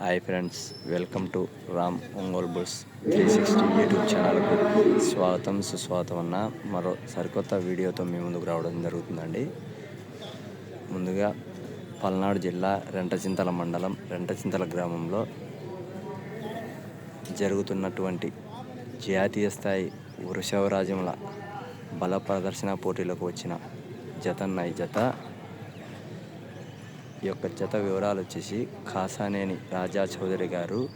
Hi friends welcome to Ram Ongole bulls three sixty YouTube ఛానల్కు స్వాగతం సుస్వాగతం అన్న మరో సరికొత్త వీడియోతో మీ ముందుకు రావడం జరుగుతుందండి. ముందుగా పల్నాడు జిల్లా రెంటచింతల మండలం రెంటచింతల గ్రామంలో జరుగుతున్నటువంటి జాతీయ స్థాయి వృషభరాజముల బల ప్రదర్శన పోటీలకు వచ్చిన జతన్న జత ఈ యొక్క జత వివరాలు వచ్చేసి కాసానేని రాజా చౌదరి గారు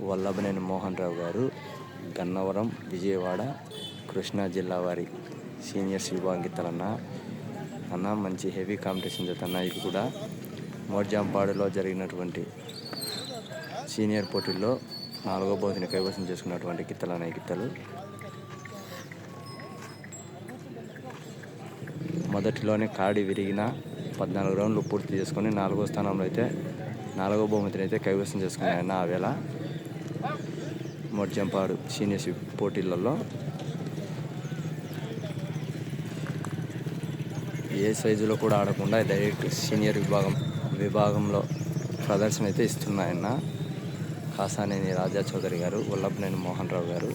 వల్లభనేని మోహన్ రావు గారు గన్నవరం విజయవాడ కృష్ణా జిల్లా వారి సీనియర్స్ విభాగితలన్న అన్న మంచి హెవీ కాంపిటీషన్ జత అన్న కూడా మోర్జాంపాడులో జరిగినటువంటి సీనియర్ పోటీల్లో నాలుగో బహుతిని కైవసం చేసుకున్నటువంటి గిత్తలు గిత్తలు. మొదటిలోనే కాడి విరిగిన పద్నాలుగు రౌండ్లు పూర్తి చేసుకొని నాలుగో స్థానంలో అయితే నాలుగో బహుమతిని అయితే కైవసం చేసుకున్నాయన్న ఆ వేళ. మొడ్జంపాడు సీనియర్స్ పోటీలలో ఏ సైజులో కూడా ఆడకుండా డైరెక్ట్ సీనియర్ విభాగం విభాగంలో ప్రదర్శన అయితే ఇస్తున్నాయన్న కాసానేని రాజా చౌదరి గారు వల్లభనేని మోహన్ రావు గారు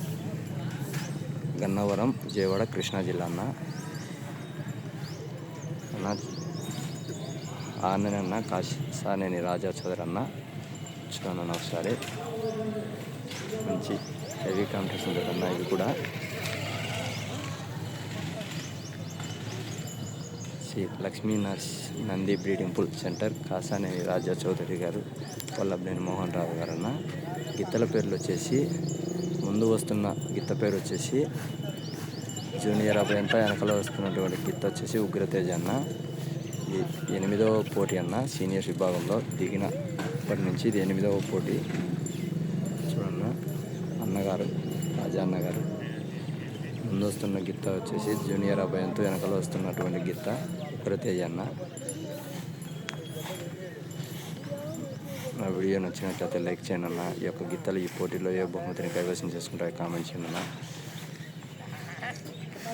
గన్నవరం విజయవాడ కృష్ణా జిల్లా అన్న అన్న ఆనని సానేని రాజా చౌదరి అన్న చూడన్న ఒకసారి. మంచి హెవీ కాంపిటీషన్ అన్న ఇది కూడా. Shri Lakshmi nurse Nandi breeding bull centre Kasaneni Raja Chowdary garu Vallabhaneni Mohan రావు గారు అన్న. గిత్తల పేర్లు వచ్చేసి ముందు వస్తున్న గిత్త పేరు వచ్చేసి జూనియర్ అభ్యంత వెనకలో వస్తున్నటువంటి గిత్త వచ్చేసి ఉగ్రతేజ అన్న. ఎనిమిదవ పోటీ అన్న సీనియర్స్ విభాగంలో దిగిన ఇప్పటి నుంచి ఇది ఎనిమిదవ పోటీ. చూడన్న అన్నగారు రాజా అన్నగారు. ముందు వస్తున్న గిత్త వచ్చేసి జూనియర్ అభయంతో వెనకలో వస్తున్నటువంటి గిత్త ఉగ్రతేజ అన్న. నా వీడియో నచ్చినట్లయితే లైక్ చేయండి అన్న. ఈ యొక్క గిత్తలు ఈ పోటీలో ఏ బహుమతిని కైవసం చేసుకుంటాయో కామెంట్ చేయండి అన్న.